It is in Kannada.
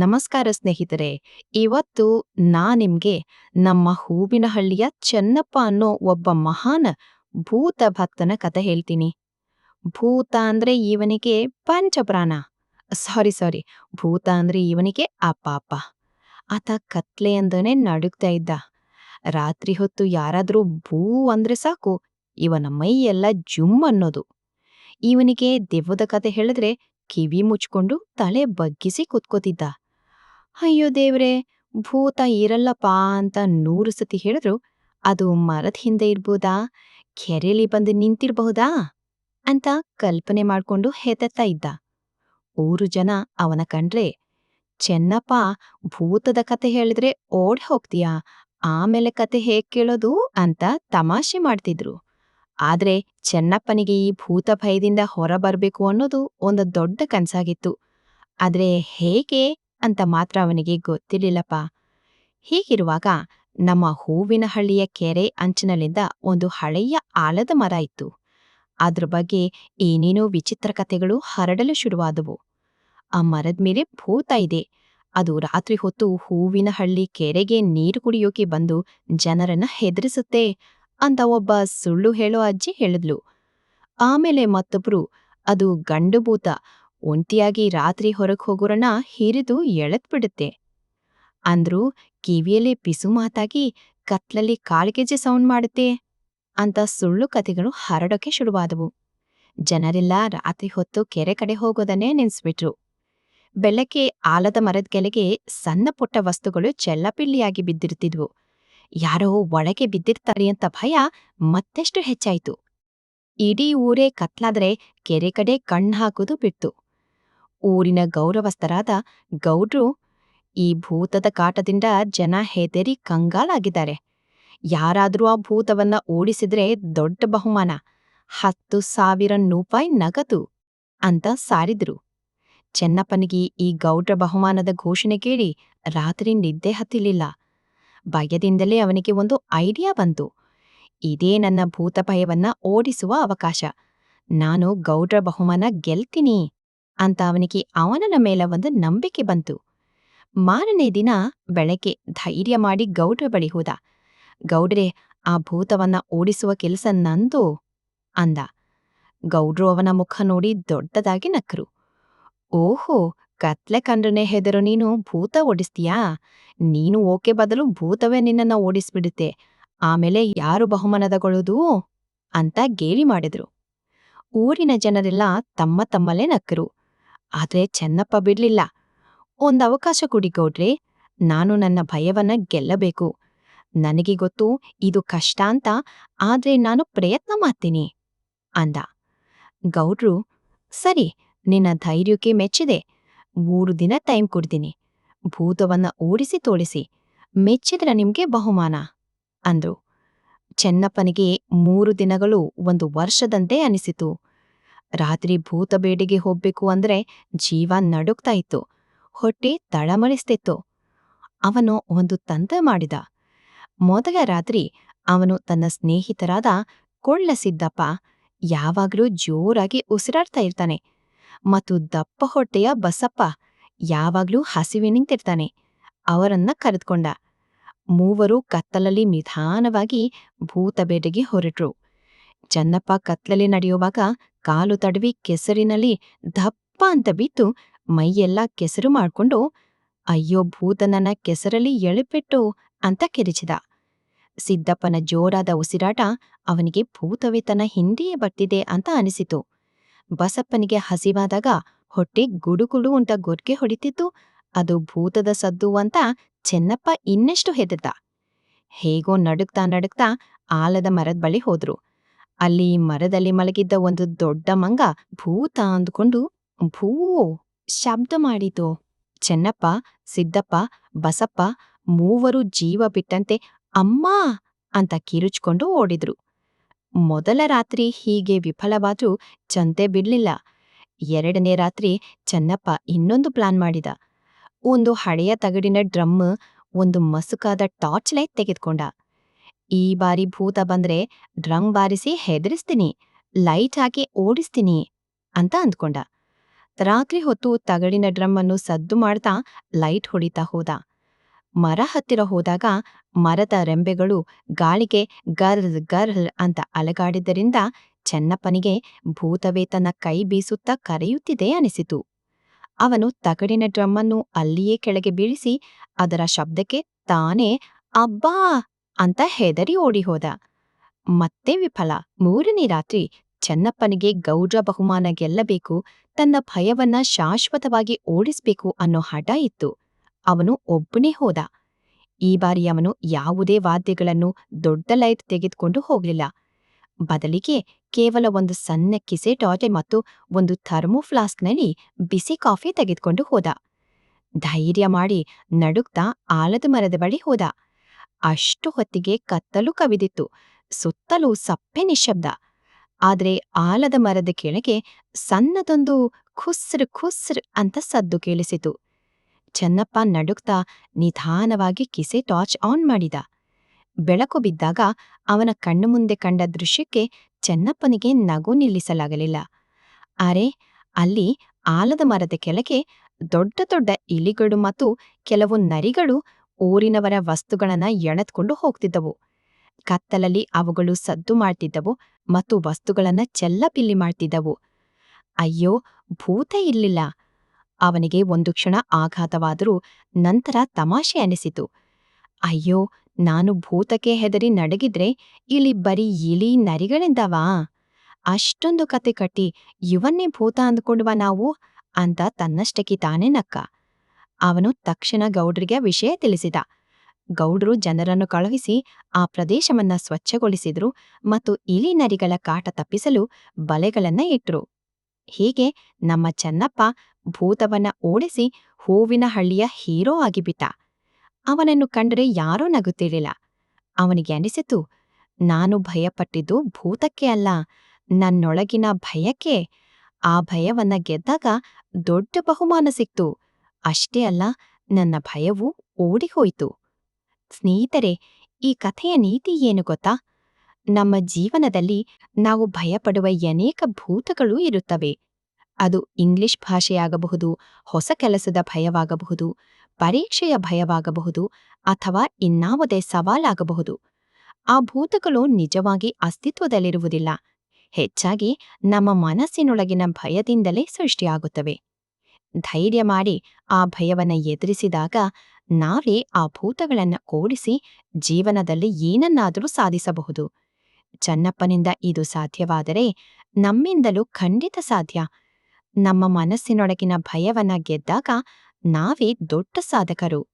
ನಮಸ್ಕಾರ ಸ್ನೇಹಿತರೆ. ಇವತ್ತು ನಾ ನಿಮ್ಗೆ ನಮ್ಮ ಹೂವಿನಹಳ್ಳಿಯ ಚೆನ್ನಪ್ಪ ಅನ್ನೋ ಒಬ್ಬ ಮಹಾನ್ ಭೂತ ಭಕ್ತನ ಕಥೆ ಹೇಳ್ತೀನಿ. ಭೂತ ಅಂದ್ರೆ ಇವನಿಗೆ ಪಂಚಪ್ರಾಣ. ಸಾರಿ ಸಾರಿ. ಭೂತ ಅಂದ್ರೆ ಇವನಿಗೆ ಅಪಾಪ ಆತ ಕತ್ಲೆ ಅಂದನೆ ನಡುಗ್ತಾ ಇದ್ದ. ರಾತ್ರಿ ಹೊತ್ತು ಯಾರಾದ್ರೂ ಭೂ ಅಂದ್ರೆ ಸಾಕು ಇವನ ಮೈ ಎಲ್ಲ ಜುಮ್ ಅನ್ನೋದು. ಇವನಿಗೆ ದೆವ್ವದ ಕತೆ ಹೇಳಿದ್ರೆ ಕಿವಿ ಮುಚ್ಕೊಂಡು ತಲೆ ಬಗ್ಗಿಸಿ ಕುತ್ಕೋತಿದ್ದ. ಅಯ್ಯೋ ದೇವ್ರೆ, ಭೂತ ಇರಲ್ಲಪ್ಪ ಅಂತ ನೂರು ಸತಿ ಹೇಳಿದ್ರು. ಅದು ಮರದ ಹಿಂದೆ ಇರ್ಬೋದಾ? ಕೆರೆಲಿ ಬಂದು ನಿಂತಿರ್ಬಹುದಾ? ಅಂತ ಕಲ್ಪನೆ ಮಾಡ್ಕೊಂಡು ಹೆದರ್ತಾ ಇದ್ದ. ಊರು ಜನ ಅವನ ಕಂಡ್ರೆ, ಚೆನ್ನಪ್ಪ, ಭೂತದ ಕತೆ ಹೇಳಿದ್ರೆ ಓಡ್ ಹೋಗ್ತೀಯಾ? ಆಮೇಲೆ ಕತೆ ಹೇಗ್ ಕೇಳೋದು? ಅಂತ ತಮಾಷೆ ಮಾಡ್ತಿದ್ರು. ಆದ್ರೆ ಚೆನ್ನಪ್ಪನಿಗೆ ಈ ಭೂತ ಭಯದಿಂದ ಹೊರಬರ್ಬೇಕು ಅನ್ನೋದು ಒಂದು ದೊಡ್ಡ ಕನ್ಸಾಗಿತ್ತು. ಆದ್ರೆ ಹೇಗೆ ಅಂತ ಮಾತ್ರ ಅವನಿಗೆ ಗೊತ್ತಿರಲಿಲ್ಲಪ್ಪ. ಹೀಗಿರುವಾಗ ನಮ್ಮ ಹೂವಿನಹಳ್ಳಿಯ ಕೆರೆ ಅಂಚಿನಲ್ಲಿಂದ ಒಂದು ಹಳೆಯ ಆಲದ ಮರ ಇತ್ತು. ಅದ್ರ ಬಗ್ಗೆ ಏನೇನೋ ವಿಚಿತ್ರ ಕಥೆಗಳು ಹರಡಲು ಶುರುವಾದವು. ಆ ಮರದ ಮೇಲೆ ಭೂತ ಇದೆ. ಅದು ರಾತ್ರಿ ಹೊತ್ತು ಹೂವಿನಹಳ್ಳಿ ಕೆರೆಗೆ ನೀರು ಕುಡಿಯೋಕೆ ಬಂದು ಜನರನ್ನ ಹೆದರಿಸುತ್ತೆ ಅಂತ ಒಬ್ಬ ಸುಳ್ಳು ಹೇಳೋ ಅಜ್ಜಿ ಹೇಳಿದ್ಲು. ಆಮೇಲೆ ಮತ್ತೊಬ್ರು, ಅದು ಗಂಡು ಭೂತ ಒಂಟಿಯಾಗಿ ರಾತ್ರಿ ಹೊರಗೆ ಹೋಗೋರನ್ನ ಹಿರಿದು ಎಳೆದ್ಬಿಡುತ್ತೆ. ಅಂದ್ರು, ಕಿವಿಯಲ್ಲಿ ಪಿಸು ಮಾತಾಗಿ, ಕತ್ಲಲ್ಲಿ ಕಾಳ್ಗೆಜೆ ಸೌಂಡ್ ಮಾಡುತ್ತೆ ಅಂತ ಸುಳ್ಳು ಕಥೆಗಳು ಹರಡೋಕೆ ಶುರುವಾದವು. ಜನರೆಲ್ಲ ರಾತ್ರಿ ಹೊತ್ತು ಕೆರೆ ಕಡೆ ಹೋಗೋದನ್ನೇ ನೆನ್ಸ್ಬಿಟ್ರು. ಬೆಳಗ್ಗೆ ಆಲದ ಮರದ ಕೆಳಗೆ ಸಣ್ಣ ಪುಟ್ಟ ವಸ್ತುಗಳು ಚೆಲ್ಲಪಿಳ್ಳಿಯಾಗಿ ಬಿದ್ದಿರ್ತಿದ್ವು. ಯಾರೋ ಒಳಗೆ ಬಿದ್ದಿರ್ತಾರೆ ಅಂತ ಭಯ ಮತ್ತೆಷ್ಟು ಹೆಚ್ಚಾಯ್ತು. ಇಡೀ ಊರೇ ಕತ್ಲಾದ್ರೆ ಕೆರೆ ಕಡೆ ಕಣ್ಣು ಹಾಕೋದು ಬಿಡ್ತು. ಊರಿನ ಗೌರವಸ್ಥರಾದ ಗೌಡ್ರು ಈ ಭೂತದ ಕಾಟದಿಂದ ಜನ ಹೆದರಿ ಕಂಗಾಲಾಗಿದ್ದಾರೆ. ಯಾರಾದರೂ ಆ ಭೂತವನ್ನ ಓಡಿಸಿದ್ರೆ ದೊಡ್ಡ ಬಹುಮಾನ. ಹತ್ತು ಸಾವಿರ ರೂಪಾಯಿ ನಗದು ಅಂತ ಸಾರಿದ್ರು. ಚೆನ್ನಪ್ಪನಿಗೆ ಈ ಗೌಡ್ರ ಬಹುಮಾನದ ಘೋಷಣೆ ಕೇಳಿ ರಾತ್ರಿ ನಿದ್ದೆ ಹತ್ತಿಲಿಲ್ಲ. ಭಯದಿಂದಲೇ ಅವನಿಗೆ ಒಂದು ಐಡಿಯಾ ಬಂತು. ಇದೇ ನನ್ನ ಭೂತ ಭಯವನ್ನ ಓಡಿಸುವ ಅವಕಾಶ. ನಾನು ಗೌಡ್ರ ಬಹುಮಾನ ಗೆಲ್ತೀನಿ. ಅಂತ ಅವನಿಗೆ ಅವನನ ಮೇಲೆ ಒಂದು ನಂಬಿಕೆ ಬಂತು. ಮಾರನೇ ದಿನ ಬೆಳಗ್ಗೆ ಧೈರ್ಯ ಮಾಡಿ ಗೌಡ್ರ ಬಳಿ ಹೋದ. ಗೌಡ್ರೆ, ಆ ಭೂತವನ್ನ ಓಡಿಸುವ ಕೆಲಸ ನಂದು ಅಂದ. ಗೌಡ್ರು ಅವನ ಮುಖ ನೋಡಿ ದೊಡ್ಡದಾಗಿ ನಕ್ಕರು. ಓಹೋ, ಕತ್ಲೆ ಕಂಡ್ರನೆ ಹೆದರು ನೀನು ಭೂತ ಓಡಿಸ್ತೀಯಾ? ನೀನು ಓಕೆ ಬದಲು ಭೂತವೇ ನಿನ್ನನ್ನ ಓಡಿಸ್ಬಿಡುತ್ತೆ. ಆಮೇಲೆ ಯಾರು ಬಹುಮಾನದಗೊಳ್ಳೋದು ಅಂತ ಗೇಲಿ ಮಾಡಿದ್ರು. ಊರಿನ ಜನರೆಲ್ಲ ತಮ್ಮ ತಮ್ಮಲ್ಲೇ ನಕ್ಕರು. ಆದ್ರೆ ಚೆನ್ನಪ್ಪ ಬಿಡ್ಲಿಲ್ಲ. ಒಂದು ಅವಕಾಶ ಕೊಡಿ ಗೌಡ್ರೆ, ನಾನು ನನ್ನ ಭಯವನ್ನ ಗೆಲ್ಲಬೇಕು. ನನಗೆ ಗೊತ್ತು ಇದು ಕಷ್ಟ ಅಂತ, ಆದ್ರೆ ನಾನು ಪ್ರಯತ್ನ ಮಾಡ್ತೀನಿ ಅಂದ. ಗೌಡ್ರು, ಸರಿ, ನಿನ್ನ ಧೈರ್ಯಕ್ಕೆ ಮೆಚ್ಚಿದೆ. ಮೂರು ದಿನ ಟೈಮ್ ಕೊಡ್ತೀನಿ. ಭೂತವನ್ನ ಓಡಿಸಿ ತೋಳಿಸಿ. ಮೆಚ್ಚಿದ್ರ ನಿಮ್ಗೆ ಬಹುಮಾನ ಅಂದ್ರು. ಚೆನ್ನಪ್ಪನಿಗೆ ಮೂರು ದಿನಗಳು ಒಂದು ವರ್ಷದಂತೆ ಅನಿಸಿತು. ರಾತ್ರಿ ಭೂತ ಬೇಡಿಗೆ ಹೋಗ್ಬೇಕು ಅಂದ್ರೆ ಜೀವ ನಡುಕ್ತಾ ಇತ್ತು. ಹೊಟ್ಟೆ ತಳಮಳಿಸ್ತಿತ್ತು. ಅವನು ಒಂದು ತಂತ್ರ ಮಾಡಿದ. ಮೊದಲ ರಾತ್ರಿ ಅವನು ತನ್ನ ಸ್ನೇಹಿತರಾದ ಕೊಳ್ಳ ಸಿದ್ದಪ್ಪ ಯಾವಾಗಲೂ ಜೋರಾಗಿ ಉಸಿರಾಡ್ತಾ ಇರ್ತಾನೆ. ಮತ್ತು ದಪ್ಪ ಹೊಟ್ಟೆಯ ಬಸಪ್ಪ ಯಾವಾಗ್ಲೂ ಹಸಿವೆ ನಿಂತಿರ್ತಾನೆ. ಅವರನ್ನ ಕರೆದುಕೊಂಡ. ಮೂವರು ಕತ್ತಲಲ್ಲಿ ನಿಧಾನವಾಗಿ ಭೂತ ಬೇಟೆಗೆ ಹೊರಟ್ರು. ಚನ್ನಪ್ಪ ಕತ್ತಲಲ್ಲಿ ನಡೆಯುವಾಗ ಕಾಲು ತಡವಿ ಕೆಸರಿನಲ್ಲಿ ದಪ್ಪ ಅಂತ ಬಿತ್ತು ಮೈಯೆಲ್ಲ ಕೆಸರು ಮಾಡ್ಕೊಂಡು, ಅಯ್ಯೋ ಭೂತನನ್ನ ಕೆಸರಲ್ಲಿ ಎಳೆಪೆಟ್ಟು ಅಂತ ಕೆರಿಚಿದ. ಸಿದ್ದಪ್ಪನ ಜೋರಾದ ಉಸಿರಾಟ ಅವನಿಗೆ ಭೂತವೇತನ ಹಿಂದೆಯೇ ಬರ್ತಿದೆ ಅಂತ ಅನಿಸಿತು. ಬಸಪ್ಪನಿಗೆ ಹಸಿವಾದಾಗ ಹೊಟ್ಟೆ ಗುಡುಗುಡು ಅಂತ ಗೊರ್ಗೆ ಹೊಡಿತಿತ್ತು. ಅದು ಭೂತದ ಸದ್ದು ಅಂತ ಚೆನ್ನಪ್ಪ ಇನ್ನೆಷ್ಟು ಹೆದರ್ದ. ಹೇಗೋ ನಡುಕ್ತಾ ನಡುಕ್ತಾ ಆಲದ ಮರದ ಬಳಿ ಹೋದ್ರು. ಅಲ್ಲಿ ಮರದಲ್ಲಿ ಮಲಗಿದ್ದ ಒಂದು ದೊಡ್ಡ ಮಂಗ ಭೂತ ಅಂದುಕೊಂಡು, ಭೂ, ಶಬ್ದ ಮಾಡಿತು. ಚೆನ್ನಪ್ಪ, ಸಿದ್ದಪ್ಪ, ಬಸಪ್ಪ ಮೂವರು ಜೀವ ಬಿಟ್ಟಂತೆ ಅಮ್ಮ ಅಂತ ಕಿರುಚ್ಕೊಂಡು ಓಡಿದ್ರು. ಮೊದಲ ರಾತ್ರಿ ಹೀಗೆ ವಿಫಲವಾದ್ರೂ ಚಂತೆ ಬಿಡ್ಲಿಲ್ಲ. ಎರಡನೇ ರಾತ್ರಿ ಚೆನ್ನಪ್ಪ ಇನ್ನೊಂದು ಪ್ಲಾನ್ ಮಾಡಿದ. ಒಂದು ಹಳೆಯ ತಗಡಿನ ಡ್ರಮ್, ಒಂದು ಮಸುಕಾದ ಟಾರ್ಚ್ ಲೈಟ್ ತೆಗೆದುಕೊಂಡ. ಈ ಬಾರಿ ಭೂತ ಬಂದ್ರೆ ಡ್ರಮ್ ಬಾರಿಸಿ ಹೆದರಿಸ್ತೀನಿ, ಲೈಟ್ ಹಾಕಿ ಓಡಿಸ್ತೀನಿ ಅಂತ ಅಂದ್ಕೊಂಡ. ರಾತ್ರಿ ಹೊತ್ತು ತಗಡಿನ ಡ್ರಮ್ಮನ್ನು ಸದ್ದು ಮಾಡ್ತಾ ಲೈಟ್ ಹೊಡಿತಾ ಹೋದ. ಮರ ಹತ್ತಿರ ಹೋದಾಗ ಮರದ ರೆಂಬೆಗಳು ಗಾಳಿಗೆ ಗರ್ ಗರ್ ಅಂತ ಅಲಗಾಡಿದ್ದರಿಂದ ಚೆನ್ನಪ್ಪನಿಗೆ ಭೂತವೇ ತನ್ನ ಕೈ ಬೀಸುತ್ತಾ ಕರೆಯುತ್ತಿದೆ ಅನಿಸಿತು. ಅವನು ತಗಡಿನ ಡ್ರಮ್ಮನ್ನು ಅಲ್ಲಿಯೇ ಕೆಳಗೆ ಬೀಳಿಸಿ ಅದರ ಶಬ್ದಕ್ಕೆ ತಾನೇ, ಅಬ್ಬಾ! ಅಂತ ಹೆದರಿ ಓಡಿಹೋದ. ಮತ್ತೆ ವಿಫಲ. ಮೂರನೇ ರಾತ್ರಿ ಚೆನ್ನಪ್ಪನಿಗೆ ಗೌಡ್ರ ಬಹುಮಾನ ಗೆಲ್ಲಬೇಕು, ತನ್ನ ಭಯವನ್ನ ಶಾಶ್ವತವಾಗಿ ಓಡಿಸಬೇಕು ಅನ್ನೋ ಹಠ ಇತ್ತು. ಅವನು ಒಬ್ಬನೇ ಹೋದ. ಈ ಬಾರಿ ಅವನು ಯಾವುದೇ ವಾದ್ಯಗಳನ್ನು ದೊಡ್ಡ ಲೈಟ್ ತೆಗೆದುಕೊಂಡು ಹೋಗಲಿಲ್ಲ. ಬದಲಿಗೆ ಕೇವಲ ಒಂದು ಸಣ್ಣ ಕಿಸೆ ಟಾಟೆ ಮತ್ತು ಒಂದು ಥರ್ಮೋ ಫ್ಲಾಸ್ಕ್ನಲ್ಲಿ ಬಿಸಿ ಕಾಫಿ ತೆಗೆದುಕೊಂಡು ಹೋದ. ಧೈರ್ಯ ಮಾಡಿ ನಡುಕ್ತಾ ಆಲದ ಮರದ ಬಳಿ ಹೋದ. ಅಷ್ಟು ಹೊತ್ತಿಗೆ ಕತ್ತಲು ಕವಿದಿತ್ತು. ಸುತ್ತಲೂ ಸಪ್ಪೆ ನಿಶಬ್ದ ಆದರೆ ಆಲದ ಮರದ ಕೆಳಗೆ ಸಣ್ಣದೊಂದು ಖುಸ್ರ್ ಖುಸ್ರ್ ಅಂತ ಸದ್ದು ಕೇಳಿಸಿತು. ಚೆನ್ನಪ್ಪ ನಡುಕ್ತಾ ನಿಧಾನವಾಗಿ ಕಿಸೆ ಟಾರ್ಚ್ ಆನ್ ಮಾಡಿದ. ಬೆಳಕು ಬಿದ್ದಾಗ ಅವನ ಕಣ್ಣು ಮುಂದೆ ಕಂಡ ದೃಶ್ಯಕ್ಕೆ ಚೆನ್ನಪ್ಪನಿಗೆ ನಗು ನಿಲ್ಲಿಸಲಾಗಲಿಲ್ಲ. ಅರೆ, ಅಲ್ಲಿ ಆಲದ ಮರದ ಕೆಳಗೆ ದೊಡ್ಡ ದೊಡ್ಡ ಇಲಿಗಳು ಮತ್ತು ಕೆಲವು ನರಿಗಳು ಊರಿನವರ ವಸ್ತುಗಳನ್ನ ಎಣೆದ್ಕೊಂಡು ಹೋಗ್ತಿದ್ದವು. ಕತ್ತಲಲ್ಲಿ ಅವುಗಳು ಸದ್ದು ಮಾಡ್ತಿದ್ದವು ಮತ್ತು ವಸ್ತುಗಳನ್ನ ಚೆಲ್ಲಪಿಲ್ಲಿ ಮಾಡ್ತಿದ್ದವು. ಅಯ್ಯೋ, ಭೂತ ಇರ್ಲಿಲ್ಲ. ಅವನಿಗೆ ಒಂದು ಕ್ಷಣ ಆಘಾತವಾದರೂ ನಂತರ ತಮಾಷೆ ಅನಿಸಿತು. ಅಯ್ಯೋ, ನಾನು ಭೂತಕ್ಕೆ ಹೆದರಿ ನಡಗಿದ್ರೆ ಇಲ್ಲಿ ಬರೀ ಇಲಿ ನರಿಗಳಿಂದವಾ? ಅಷ್ಟೊಂದು ಕತೆ ಕಟ್ಟಿ ಇವನ್ನೇ ಭೂತ ಅಂದ್ಕೊಂಡ್ವಾ ನಾವು? ಅಂತ ತನ್ನಷ್ಟಕ್ಕೆ ತಾನೇ ನಕ್ಕ. ಅವನು ತಕ್ಷಣ ಗೌಡ್ರಿಗೆ ವಿಷಯ ತಿಳಿಸಿದ. ಗೌಡ್ರು ಜನರನ್ನು ಕಳುಹಿಸಿ ಆ ಪ್ರದೇಶವನ್ನ ಸ್ವಚ್ಛಗೊಳಿಸಿದ್ರು ಮತ್ತು ಇಲಿ ನರಿಗಳ ಕಾಟ ತಪ್ಪಿಸಲು ಬಲೆಗಳನ್ನ ಇಟ್ರು. ಹೀಗೆ ನಮ್ಮ ಚೆನ್ನಪ್ಪ ಭೂತವನ್ನ ಓಡಿಸಿ ಹೂವಿನ ಹಳ್ಳಿಯ ಹೀರೋ ಆಗಿಬಿಟ್ಟ. ಅವನನ್ನು ಕಂಡರೆ ಯಾರೂ ನಗುತ್ತಿರಲಿಲ್ಲ. ಅವನಿಗೆ ಅನಿಸಿತು, ನಾನು ಭಯಪಟ್ಟಿದ್ದು ಭೂತಕ್ಕೆ ಅಲ್ಲ, ನನ್ನೊಳಗಿನ ಭಯಕ್ಕೆ. ಆ ಭಯವನ್ನ ಗೆದ್ದಾಗ ದೊಡ್ಡ ಬಹುಮಾನ ಸಿಕ್ತು. ಅಷ್ಟೇ ಅಲ್ಲ, ನನ್ನ ಭಯವು ಓಡಿಹೋಯಿತು. ಸ್ನೇಹಿತರೆ, ಈ ಕಥೆಯ ನೀತಿ ಏನು ಗೊತ್ತಾ? ನಮ್ಮ ಜೀವನದಲ್ಲಿ ನಾವು ಭಯಪಡುವ ಅನೇಕ ಭೂತಗಳು ಇರುತ್ತವೆ. ಅದು ಇಂಗ್ಲಿಷ್ ಭಾಷೆಯಾಗಬಹುದು, ಹೊಸ ಕೆಲಸದ ಭಯವಾಗಬಹುದು, ಪರೀಕ್ಷೆಯ ಭಯವಾಗಬಹುದು, ಅಥವಾ ಇನ್ನಾವುದೇ ಸವಾಲಾಗಬಹುದು. ಆ ಭೂತಗಳು ನಿಜವಾಗಿ ಅಸ್ತಿತ್ವದಲ್ಲಿರುವುದಿಲ್ಲ. ಹೆಚ್ಚಾಗಿ ನಮ್ಮ ಮನಸ್ಸಿನೊಳಗಿನ ಭಯದಿಂದಲೇ ಸೃಷ್ಟಿಯಾಗುತ್ತವೆ. ಧೈರ್ಯ ಮಾಡಿ ಆ ಭಯವನ್ನ ಎದುರಿಸಿದಾಗ ನಾವೇ ಆ ಭೂತಗಳನ್ನ ಓಡಿಸಿ ಜೀವನದಲ್ಲಿ ಏನನ್ನಾದರೂ ಸಾಧಿಸಬಹುದು. ಚನ್ನಪ್ಪನಿಂದ ಇದು ಸಾಧ್ಯವಾದರೆ ನಮ್ಮಿಂದಲೂ ಖಂಡಿತ ಸಾಧ್ಯ. ನಮ್ಮ ಮನಸ್ಸಿನೊಳಗಿನ ಭಯವನ್ನ ಗೆದ್ದಾಗ ನಾವೇ ದೊಡ್ಡ ಸಾಧಕರು.